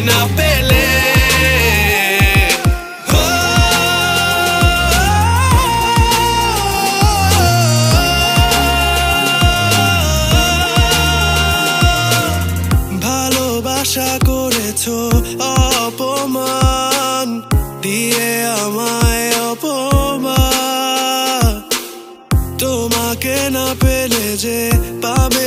না পেলে ভালোবাসা করেছ অপমান দিয়ে আমায় অপমান। তোমাকে না পেলে যে পাবে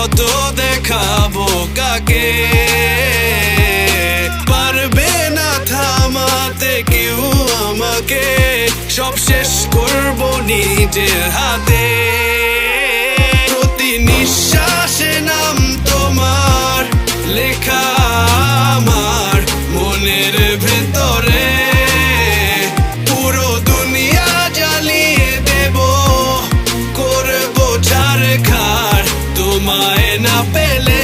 ক্ষত দেখাবো কাকে? পারবে না থামাতে কেউ আমাকে। সব শেষ করব নিজের হাতে। pena pelear.